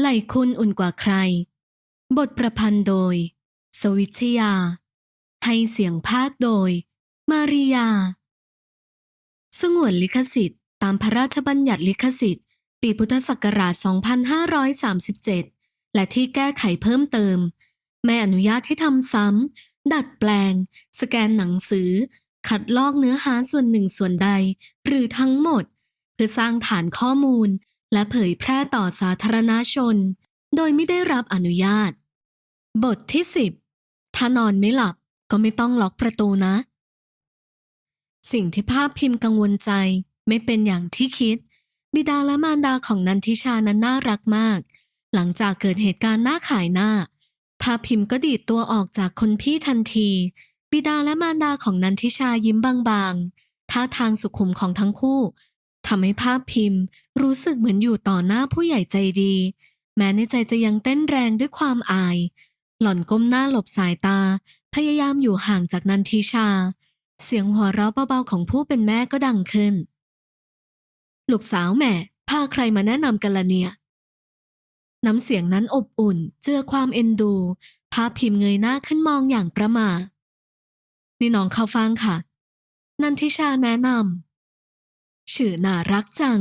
ไหลคุณอุ่นกว่าใคร บทประพันธ์โดย สวิชยา ให้เสียงภาคโดย มาริยา สงวนลิขสิทธิ์ ตามพระราชบัญญัติลิขสิทธิ์ ปีพุทธศักราช 2537 และที่แก้ไขเพิ่มเติม ไม่อนุญาตให้ทำซ้ำ ดัดแปลง สแกนหนังสือ คัดลอกเนื้อหาส่วนหนึ่งส่วนใด หรือทั้งหมด เพื่อสร้างฐานข้อมูล และเผยแพร่ต่อสาธารณชน โดยไม่ได้รับอนุญาต บทที่ 10 ถ้านอนไม่หลับก็ไม่ต้องล็อกประตูนะ สิ่งที่ภาพพิมพ์กังวลใจไม่เป็นอย่างที่คิด บิดาและมารดาของนันทิชานั้นน่ารักมาก หลังจากเกิดเหตุการณ์หน้าขายหน้า ภาพพิมพ์ก็ดีดตัวออกจากคนพี่ทันที บิดาและมารดาของนันทิชายิ้มบางๆท่าทางสุขุมของทั้งคู่ ทำให้ภาพพิมพ์ รู้สึกเหมือนอยู่ต่อหน้าผู้ใหญ่ใจดี แม้ในใจจะยังเต้นแรงด้วยความอาย หล่อนก้มหน้าหลบสายตา พยายามอยู่ห่างจากนันทิชา เสียงหัวเราะเบาๆของผู้เป็นแม่ก็ดังขึ้น ลูกสาวแม่พาใครมาแนะนำกันละเนี่ย น้ำเสียงนั้นอบอุ่น เจือความเอ็นดู ภาพพิมพ์เงยหน้าขึ้นมองอย่างประมานี่น้องเข้าฟังค่ะ นันทิชาแนะนำ ชื่อน่ารักจัง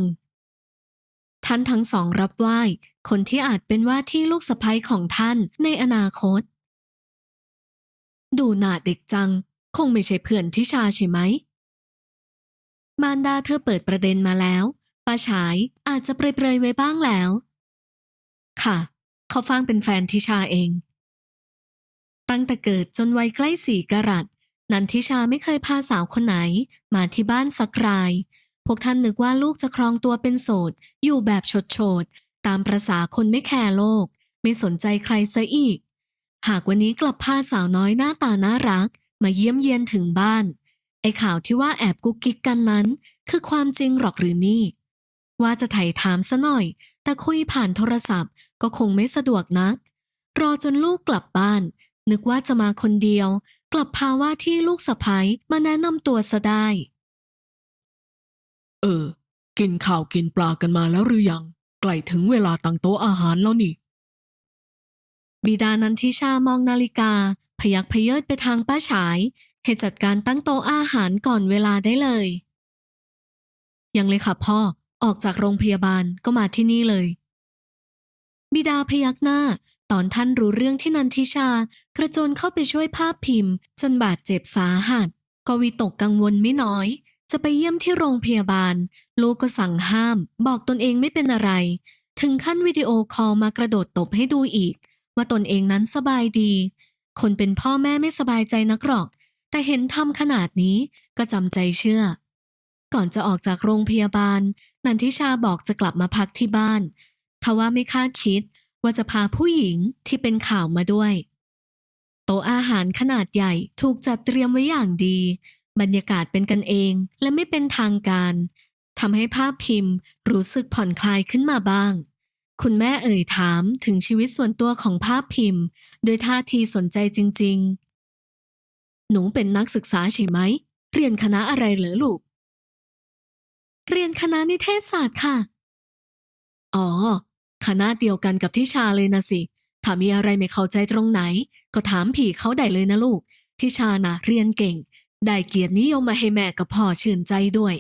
ท่านทั้งสองรับไหว้ คนที่อาจเป็นว่าที่ลูกสะใภ้ของท่านในอนาคต ดูหน้าเด็กจัง คงไม่ใช่เพื่อนทิชาใช่ไหม มารดาเธอเปิดประเด็นมาแล้วป้าฉายอาจจะเปรยๆไว้บ้างแล้ว ค่ะ เขาฟังเป็นแฟนทิชาเอง ตั้งแต่เกิดจนวัยใกล้สี่กรัตนันทิชาไม่เคยพาสาวคนไหนมาที่บ้านสักราย วกท่านนึกว่าลูกจะครองตัวเป็นโสด อยู่แบบฉดโฉดๆ ตามประษาคนไม่แคร์โลก ไม่สนใจใครซะอีก หากวันนี้กลับพาสาวน้อยหน้าตาน่ารัก มาเยี่ยมเยียนถึงบ้าน ไอ้ข่าวที่ว่าแอบกุ๊กกิ๊กกันนั้น คือความจริงหรอกหรือนี่ ว่าจะไถ่ถามซะหน่อย แต่คุยผ่านโทรศัพท์ก็คงไม่สะดวกนัก รอจนลูกกลับบ้าน นึกว่าจะมาคนเดียว กลับพาว่าที่ลูกสะพ้ยมาแนะนำตัวซะได้ เออ กินข้าวกินปลากันมาแล้วหรือยัง ใกล้ถึงเวลาตั้งโต๊ะอาหารแล้วนี่ บิดานันทิชามองนาฬิกา พยักพเยิดไปทางป้าฉาย ให้จัดการตั้งโต๊ะอาหารก่อนเวลาได้เลย ยังเลยค่ะพ่อ ออกจากโรงพยาบาลก็มาที่นี่เลย บิดาพยักหน้า ตอนท่านรู้เรื่องที่นันทิชา กระโจนเข้าไปช่วยภาพพิมพ์ จนบาดเจ็บสาหัส ก็วิตกกังวลไม่น้อย จะไปเยี่ยมที่โรงพยาบาล ลูกก็สั่งห้าม บอกตนเองไม่เป็นอะไร ถึงขั้นวิดีโอคอลมากระโดดตบให้ดูอีก ว่าตนเองนั้นสบายดี คนเป็นพ่อแม่ไม่สบายใจนักหรอก แต่เห็นทำขนาดนี้ก็จำใจเชื่อ ก่อนจะออกจากโรงพยาบาล นันทิชาบอกจะกลับมาพักที่บ้านทว่าไม่คาดคิดว่าจะพาผู้หญิงที่เป็นข่าวมาด้วย โต๊ะอาหารขนาดใหญ่ถูกจัดเตรียมไว้อย่างดี บรรยากาศเป็นกันเองและไม่เป็นทางการทำให้ภาพพิมพ์รู้สึกผ่อนคลายขึ้นมาบ้าง คุณแม่เอ่ยถามถึงชีวิตส่วนตัวของภาพพิมพ์ โดยท่าทีสนใจจริง ๆ หนูเป็นนักศึกษาใช่ไหม เรียนคณะอะไรเหรอลูก เรียนคณะนิเทศศาสตร์ค่ะ อ๋อ คณะเดียวกันกับที่ชาเลยนะสิ ถ้ามีอะไรไม่เข้าใจตรงไหน ก็ถามผีเขาได้เลยนะลูกที่ชานะเรียนเก่ง ได้เกียรตินิยมมาให้แม่กับพ่อชื่นใจด้วย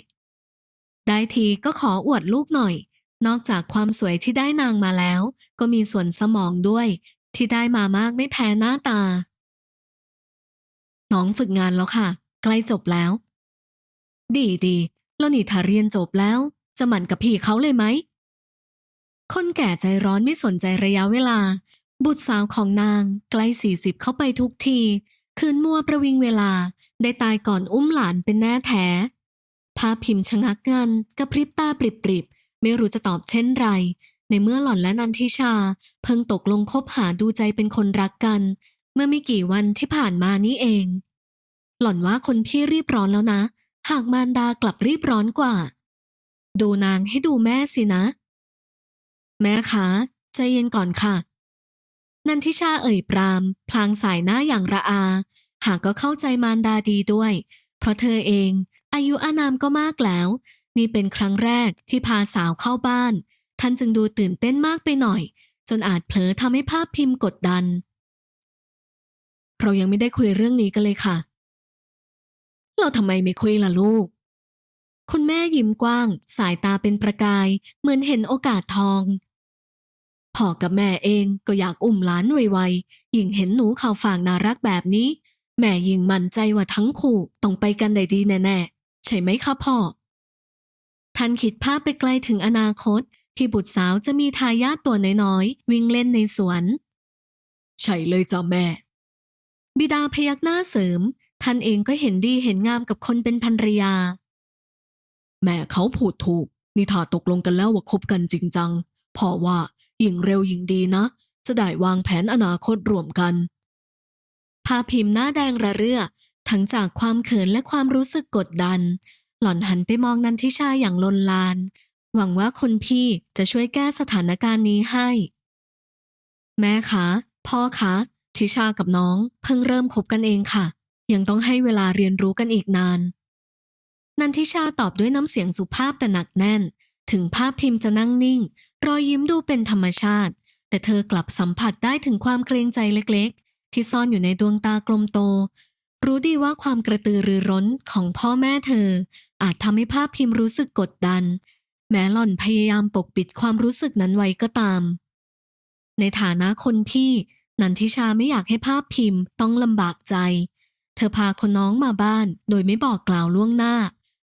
ได้ทีก็ขออวดลูกหน่อย นอกจากความสวยที่ได้นางมาแล้ว ก็มีส่วนสมองด้วย ที่ได้มามากไม่แพ้หน้าตา น้องฝึกงานแล้วค่ะ ใกล้จบแล้ว ดีดีแล้วนี่ถ้าเรียนจบแล้ว จะหมั่นกับพี่เขาเลยไหมคนแก่ใจร้อนไม่สนใจระยะเวลา บุตรสาวของนางใกล้สี่สิบเข้าไปทุกที คืนมัวประวิงเวลาได้ตายก่อนอุ้มหลานเป็นแน่แท้ภาพพิมพ์ชะงักงันกระพริบตาปริบๆ ไม่รู้จะตอบเช่นไร ในเมื่อหล่อนและนันทิชา เพิ่งตกลงคบหาดูใจเป็นคนรักกัน เมื่อไม่กี่วันที่ผ่านมานี้เอง หล่อนว่าคนพี่รีบร้อนแล้วนะ หากมารดากลับรีบร้อนกว่า ดูนางให้ดูแม่สินะ แม่คะใจเย็นก่อนค่ะ นันทิชาเอ่ยปราม พลางสายหน้าอย่างระอา หากก็เข้าใจมารดาดีด้วย เพราะเธอเอง อายุอานามก็มากแล้ว นี่เป็นครั้งแรกที่พาสาวเข้าบ้าน ท่านจึงดูตื่นเต้นมากไปหน่อย จนอาจเผลอทำให้ภาพพิมพ์กดดัน เรายังไม่ได้คุยเรื่องนี้กันเลยค่ะ เราทำไมไม่คุยล่ะลูก คุณแม่ยิ้มกว้าง สายตาเป็นประกาย เหมือนเห็นโอกาสทอง พ่อกับแม่เองก็อยากอุ้มหลานไวๆยิ่งเห็นหนูข่าวฝางน่ารักแบบนี้ แม่ยิ่งมั่นใจว่าทั้งคู่ต้องไปกันได้ดีแน่ๆ ใช่ไหมคะพ่อ ท่านคิดภาพไปไกลถึงอนาคต ที่บุตรสาวจะมีทายาทตัวน้อยๆ วิ่งเล่นในสวน ใช่เลยจ้ะแม่ บิดาพยักหน้าเสริม ท่านเองก็เห็นดีเห็นงามกับคนเป็นภรรยา แม่เขาพูดถูก นี่ถ้าตกลงกันแล้วว่าคบกันจริงจังพ่อว่า ยิ่งเร็วยิ่งดีนะ จะได้วางแผนอนาคตรวมกันภาพพิมพ์หน้าแดงระเรื่อ ทั้งจากความเขินและความรู้สึกกดดัน หล่อนหันไปมองนันทิชาอย่างลนลาน หวังว่าคนพี่จะช่วยแก้สถานการณ์นี้ให้ แม่คะ พ่อคะ ทิชากับน้องเพิ่งเริ่มคบกันเองค่ะ ยังต้องให้เวลาเรียนรู้กันอีกนาน นันทิชาตอบด้วยน้ำเสียงสุภาพแต่หนักแน่น ถึงภาพพิมพ์จะนั่งนิ่ง รอยยิ้มดูเป็นธรรมชาติ แต่เธอกลับสัมผัสได้ถึงความเกรงใจเล็กๆ ที่ซ่อนอยู่ในดวงตากลมโต รู้ดีว่าความกระตือรือร้นของพ่อแม่เธอ อาจทำให้ภาพพิมพ์รู้สึกกดดัน แม้หล่อนพยายามปกปิดความรู้สึกนั้นไว้ก็ตาม ในฐานะคนพี่ นันทิชาไม่อยากให้ภาพพิมพ์ต้องลำบากใจ เธอพาคนน้องมาบ้าน โดยไม่บอกกล่าวล่วงหน้า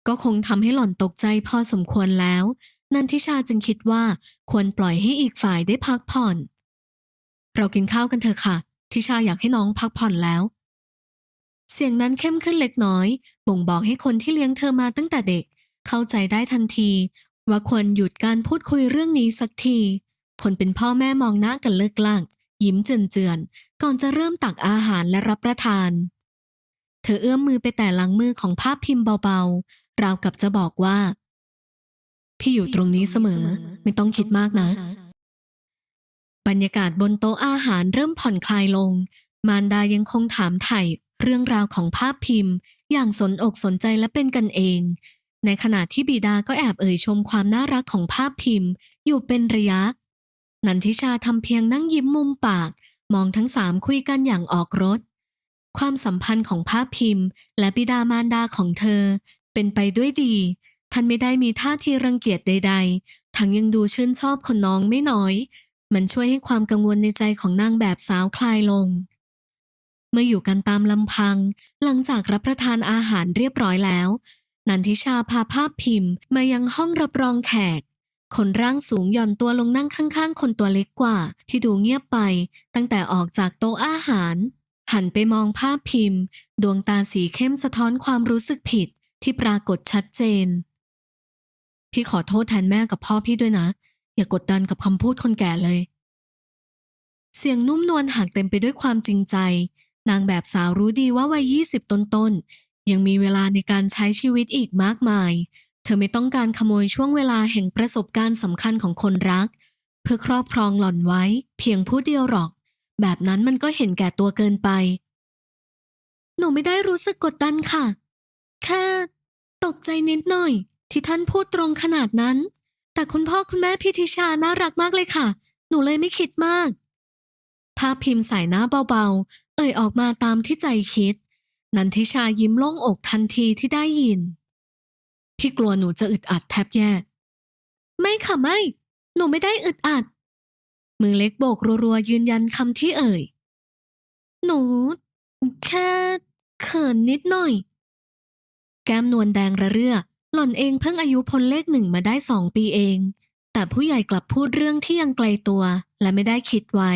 ก็คงทำให้หล่อนตกใจพอสมควรแล้ว นันทิชาจึงคิดว่าควรปล่อยให้อีกฝ่ายได้พักผ่อน เรากินข้าวกันเถอะค่ะ ทิชาอยากให้น้องพักผ่อนแล้ว เสียงนั้นเข้มขึ้นเล็กน้อย บ่งบอกให้คนที่เลี้ยงเธอมาตั้งแต่เด็ก เข้าใจได้ทันที ว่าควรหยุดการพูดคุยเรื่องนี้สักที คนเป็นพ่อแม่มองหน้ากันเลิกลากยิ้มเจือนๆ ก่อนจะเริ่มตักอาหารและรับประทาน เธอเอื้อมมือไปแต่หลังมือของภาพพิมพ์เบาๆ ราวกับจะบอกว่า พี่อยู่ตรงนี้เสมอ ไม่ต้องคิดมากนะ บรรยากาศบนโต๊ะอาหารเริ่มผ่อนคลายลง มารดายังคงถามไถ่เรื่องราวของภาพพิมพ์ อย่างสนอกสนใจและเป็นกันเอง ในขณะที่บิดาก็แอบเอ่ยชมความน่ารักของภาพพิมพ์ อยู่เป็นระยะ นันทิชาทำเพียงนั่งยิ้มมุมปาก มองทั้งสามคุยกันอย่างออกรถ ความสัมพันธ์ของภาพพิมพ์ และบิดามารดาของเธอ เป็นไปด้วยดี ท่านไม่ได้มีท่าทีรังเกียจใด ๆ ทั้งยังดูชื่นชอบคนน้องไม่น้อย มันช่วยให้ความกังวลในใจของนางแบบสาวคลายลง เมื่ออยู่กันตามลำพัง หลังจากรับประทานอาหารเรียบร้อยแล้ว นันทิชาพาภาพพิมพ์ มายังห้องรับรองแขก คนร่างสูงหย่อนตัวลงนั่งข้างๆ คนตัวเล็กกว่า ที่ดูเงียบไป ตั้งแต่ออกจากโต๊ะอาหาร หันไปมองภาพพิมพ์ ดวงตาสีเข้มสะท้อนความรู้สึกผิดที่ปรากฏชัดเจน พี่ขอโทษแทนแม่กับพ่อพี่ด้วยนะ อย่ากดดันกับคำพูดคนแก่เลย เสียงนุ่มนวลหากเต็มไปด้วยความจริงใจ นางแบบสาวรู้ดีว่าวัยยี่สิบต้นๆ ยังมีเวลาในการใช้ชีวิตอีกมากมาย เธอไม่ต้องการขโมยช่วงเวลาแห่งประสบการณ์สำคัญของคนรัก เพื่อครอบครองหล่อนไว้ เพียงผู้เดียวหรอก แบบนั้นมันก็เห็นแก่ตัวเกินไป หนูไม่ได้รู้สึกกดดันค่ะ แค่ตกใจนิดหน่อย ที่ท่านพูดตรงขนาดนั้น แต่คุณพ่อคุณแม่พี่ทิชาน่ารักมากเลยค่ะ หนูเลยไม่คิดมาก ภาพพิมพ์ใส่หน้าเบาๆ เอ่ยออกมาตามที่ใจคิด นันทิชายิ้มโล่งอกทันทีที่ได้ยิน พี่กลัวหนูจะอึดอัดแทบแย่ ไม่ค่ะไม่ หนูไม่ได้อึดอัด มือเล็กโบกรัวๆยืนยันคำที่เอ่ย หนู แค่เขินนิดหน่อย แก้มนวลแดงระเรื่อ หล่อนเองเพิ่งอายุพ้นเลขหนึ่งมาได้สองปีเอง แต่ผู้ใหญ่กลับพูดเรื่องที่ยังไกลตัว และไม่ได้คิดไว้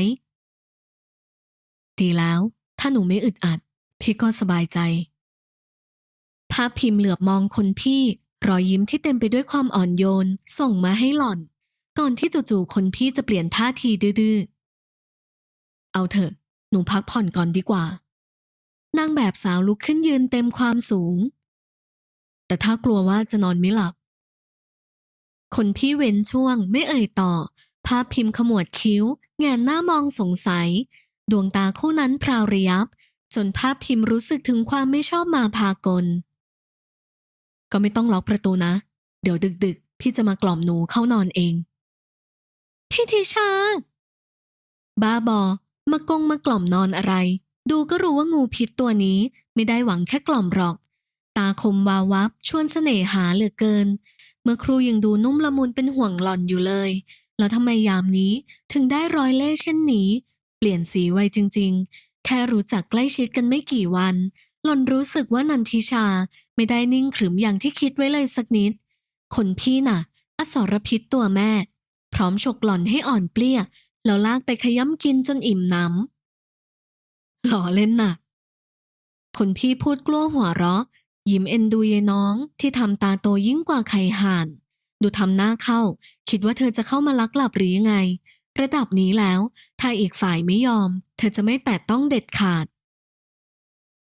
ดีแล้ว ถ้าหนูไม่อึดอัด พี่ก็สบายใจ ภาพพิมพ์เหลือบมองคนพี่ รอยยิ้มที่เต็มไปด้วยความอ่อนโยน ส่งมาให้หล่อน ก่อนที่จู่ๆคนพี่จะเปลี่ยนท่าทีดื้อๆ เอาเถอะ หนูพักผ่อนก่อนดีกว่า นางแบบสาวลุกขึ้นยืนเต็มความสูง แต่ถ้ากลัวว่าจะนอนไม่หลับ คนพี่เว้นช่วงไม่เอ่ยต่อ ภาพพิมพ์ขมวดคิ้ว แงนหน้ามองสงสัย ดวงตาคู่นั้นพราวระยับ จนภาพพิมพ์รู้สึกถึงความไม่ชอบมาพากล ก็ไม่ต้องล็อกประตูนะ เดี๋ยวดึกๆ พี่จะมากล่อมหนูเข้านอนเอง พี่ทิชา บ้าบอ มากงมากล่อมนอนอะไร ดูก็รู้ว่างูพิษตัวนี้ไม่ได้หวังแค่กล่อมหรอก ตาคมวาววับ ชวนเสน่หาเหลือเกิน เมื่อครูยังดูนุ่มละมุนเป็นห่วงหล่อนอยู่เลย แล้วทำไมยามนี้ถึงได้รอยเล่เช่นนี้ เปลี่ยนสีไวจริง ๆ แค่รู้จักใกล้ชิดกันไม่กี่วัน หล่อนรู้สึกว่านันทิชาไม่ได้นิ่งขรึมอย่างที่คิดไว้เลยสักนิด คนพี่น่ะ อสรพิษตัวแม่ พร้อมฉกหล่อนให้อ่อนเปลี้ยแล้วลากไปขย้ำกินจนอิ่มหน้ำหล่อเล่นน่ะ คนพี่พูดกลัวหัวเราะ ยิ้มเอ็นดูยายน้องที่ทำตาโตยิ่งกว่าไข่ห่าน ดูทำหน้าเข้า คิดว่าเธอจะเข้ามาลักหลับหรือยังไง ระดับนี้แล้ว ถ้าอีกฝ่ายไม่ยอม เธอจะไม่แตะต้องเด็ดขาด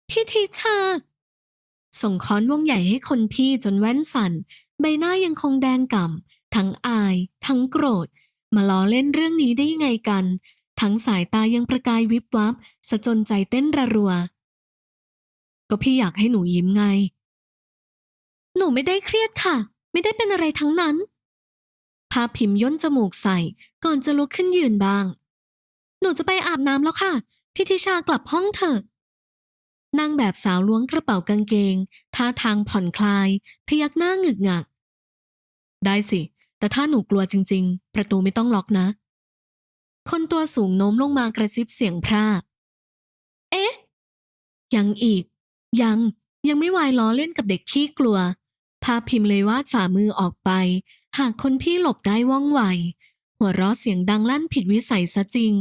พี่ทีชา ส่งค้อนวงใหญ่ให้คนพี่จนแว่นสั่น ใบหน้ายังคงแดงก่ำทั้งอาย ทั้งโกรธ มาล้อเล่นเรื่องนี้ได้ยังไงกัน ทั้งสายตายังประกายวิบวับสะจนใจเต้นระรัว ก็พี่อยากให้หนูยิ้มไง หนูไม่ได้เครียดค่ะ ไม่ได้เป็นอะไรทั้งนั้นพาพิมพ์ย่นจมูกใส่ก่อนจะลุกขึ้นยืนบ้าง หนูจะไปอาบน้ำแล้วค่ะ พี่ทิชากลับห้องเถอะนางแบบสาวล้วงกระเป๋ากางเกง ท่าทางผ่อนคลาย พยักหน้าหงึกหงัก ได้สิ แต่ถ้าหนูกลัวจริง ๆ ประตูไม่ต้องล็อกนะ คนตัวสูงโน้มลงมากระซิบเสียงพร่าเอ๊ะ ยังอีก ยังยังไม่วายล้อเล่นกับเด็กขี้กลัวพาพิมพ์เลยวาดฝ่ามือออกไป หากคนพี่หลบได้ว่องไว หัวเราะเสียงดังลั่นผิดวิสัยซะจริง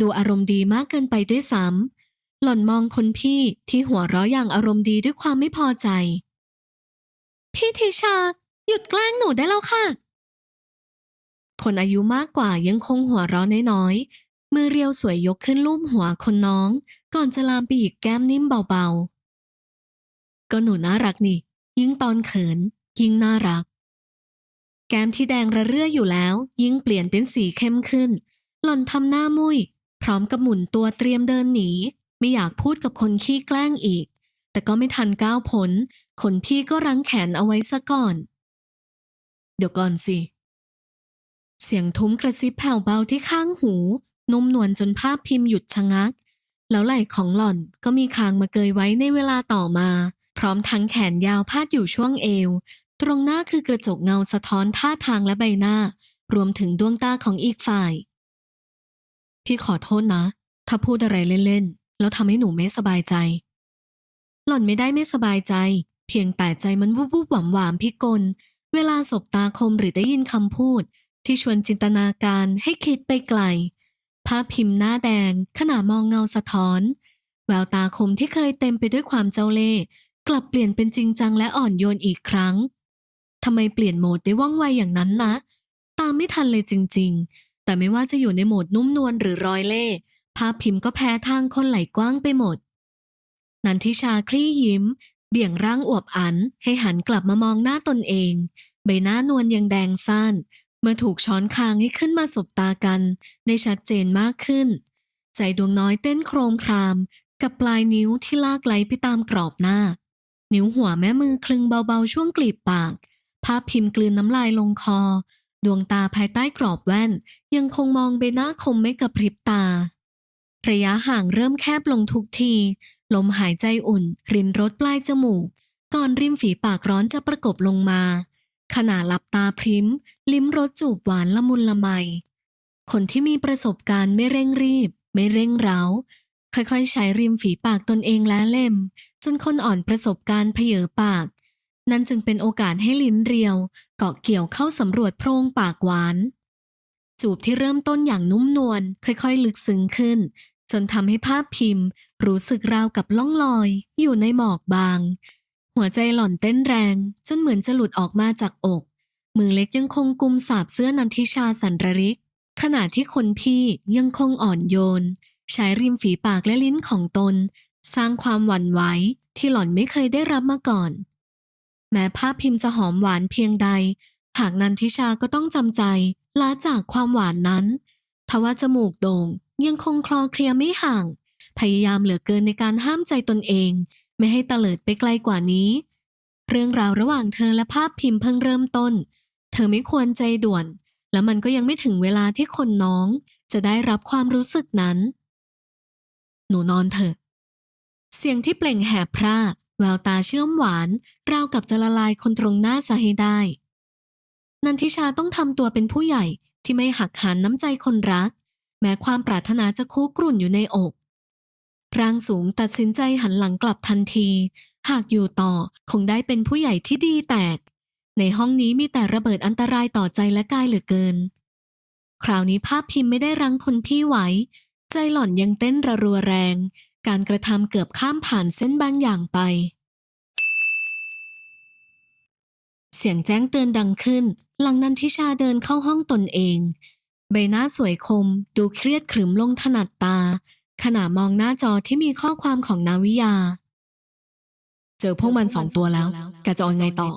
ดูอารมณ์ดีมากเกินไปด้วยซ้ำหล่อนมองคนพี่ที่หัวเราะอย่างอารมณ์ดีด้วยความไม่พอใจ พี่ทิชา หยุดแกล้งหนูได้แล้วค่ะ คนอายุมากกว่ายังคงหัวเราะน้อยๆมือเรียวสวยยกขึ้นลูบหัวคนน้อง ก่อนจะลามไปอีกแก้มนิ่มเบาๆ ก็หนูน่ารักนี่ ยิ่งตอนเขิน ยิ่งน่ารัก แก้มที่แดงระเรื่ออยู่แล้ว ยิ่งเปลี่ยนเป็นสีเข้มขึ้น หล่อนทำหน้ามุยพร้อมกับหมุนตัวเตรียมเดินหนี ไม่อยากพูดกับคนขี้แกล้งอีก แต่ก็ไม่ทันก้าวพ้นคนพี่ก็รั้งแขนเอาไว้ซะก่อน เดี๋ยวก่อนสิ เสียงทุ้มกระซิบแผ่วเบาที่ข้างหู นุ่มนวลจนภาพพิมพ์หยุดชะงัก แล้วไหล่ของหล่อนก็มีคางมาเกยไว้ในเวลาต่อมา พร้อมทั้งแขนยาวพาดอยู่ช่วงเอว ตรงหน้าคือกระจกเงาสะท้อนท่าทางและใบหน้า รวมถึงดวงตาของอีกฝ่าย พี่ขอโทษนะ ถ้าพูดอะไรเล่นๆ แล้วทำให้หนูไม่สบายใจ หล่อนไม่ได้ไม่สบายใจ เพียงแต่ใจมันวูบวูบหวามหวามพิกล เวลาสบตาคมหรือได้ยินคำพูด ที่ชวนจินตนาการให้คิดไปไกลภาพพิมพ์หน้าแดงขณะมองเงาสะท้อน แววตาคมที่เคยเต็มไปด้วยความเจ้าเล่ห์ กลับเปลี่ยนเป็นจริงจังและอ่อนโยนอีกครั้งทำไมเปลี่ยนโหมดได้ว่องไวอย่างนั้นนะตามไม่ทันเลยจริง ๆ แต่ไม่ว่าจะอยู่ในโหมดนุ่มนวลหรือรอยเล่ ภาพพิมพ์ก็แพ้ทางคนไหลกว้างไปหมด นันทิชาคลี่ยิ้ม เบี่ยงร่างอวบอัน ให้หันกลับมามองหน้าตนเอง ใบหน้านวลยังแดงซ่านเมื่อถูกช้อนคางให้ขึ้นมาสบตากัน ได้ชัดเจนมากขึ้น ใจดวงน้อยเต้นโครมคราม กับปลายนิ้วที่ลากไหลไปตามกรอบหน้า นิ้วหัวแม่มือคลึงเบาๆช่วงกลีบปาก ภาพพิมพ์กลืนน้ำลายลงคอ ดวงตาภายใต้กรอบแว่น ยังคงมองใบหน้าคมไม่กระพริบตา ระยะห่างเริ่มแคบลงทุกที ลมหายใจอุ่น รินรสปลายจมูก ก่อนริมฝีปากร้อนจะประกบลงมา ขณะหลับตาพริม ลิ้มรสจูบหวานละมุนละไม คนที่มีประสบการณ์ไม่เร่งรีบ ไม่เร่งเร้า ค่อยๆ ใช้ริมฝีปากตนเองและเล่ม จนคนอ่อนประสบการณ์เพเยอปาก นั่นจึงเป็นโอกาสให้ลิ้นเรียว เกาะเกี่ยวเข้าสำรวจโพรงปากหวาน จูบที่เริ่มต้นอย่างนุ่มนวลค่อยๆ ลึกซึ้งขึ้น จนทำให้ภาพพิมพ์ รู้สึกราวกับล่องลอย อยู่ในหมอกบาง หัวใจหล่อนเต้นแรง จนเหมือนจะหลุดออกมาจากอก มือเล็กยังคงกุมสาบเสื้อนันทิชาสันรริกขณะที่คนพี่ยังคงอ่อนโยน ใช้ริมฝีปากและลิ้นของตน สร้างความหวั่นไหวที่หล่อนไม่เคยได้รับมาก่อน แม้ภาพพิมพ์จะหอมหวานเพียงใด หากนันทิชาก็ต้องจำใจลาจากความหวานนั้น ทว่าจมูกโด่งยังคงคลอเคลียไม่ห่าง พยายามเหลือเกินในการห้ามใจตนเอง ไม่ให้เตลิดไปไกลกว่านี้ เรื่องราวระหว่างเธอและภาพพิมพ์เพิ่งเริ่มต้น เธอไม่ควรใจด่วน และมันก็ยังไม่ถึงเวลาที่คนน้อง จะได้รับความรู้สึกนั้น หนูนอนเถอะ เสียงที่เปล่งแหบพร่าแววตาเชื่อมหวาน ราวกับจะละลายคนตรงหน้าซะให้ได้ นันทิชาต้องทำตัวเป็นผู้ใหญ่ที่ไม่หักหานน้ำใจคนรัก แม้ความปรารถนาจะคุกรุ่นอยู่ในอกร่างสูงตัดสินใจหันหลังกลับทันที หากอยู่ต่อคงได้เป็นผู้ใหญ่ที่ดีแตก ในห้องนี้มีแต่ระเบิดอันตรายต่อใจและกายเหลือเกิน คราวนี้ภาพพิมพ์ไม่ได้รั้งคนพี่ไว้ ใจหล่อนยังเต้นระรัวแรง การกระทำเกือบข้ามผ่านเส้นบางอย่างไป เสียงแจ้งเตือนดังขึ้น หลังนันทิชาเดินเข้าห้องตนเอง ใบหน้าสวยคม ดูเครียดขรึมลงถนัดตา ขณะมองหน้าจอที่มีข้อความของนาวิยา เจอพวกมันสองตัวแล้วแกจะเอาไงต่อ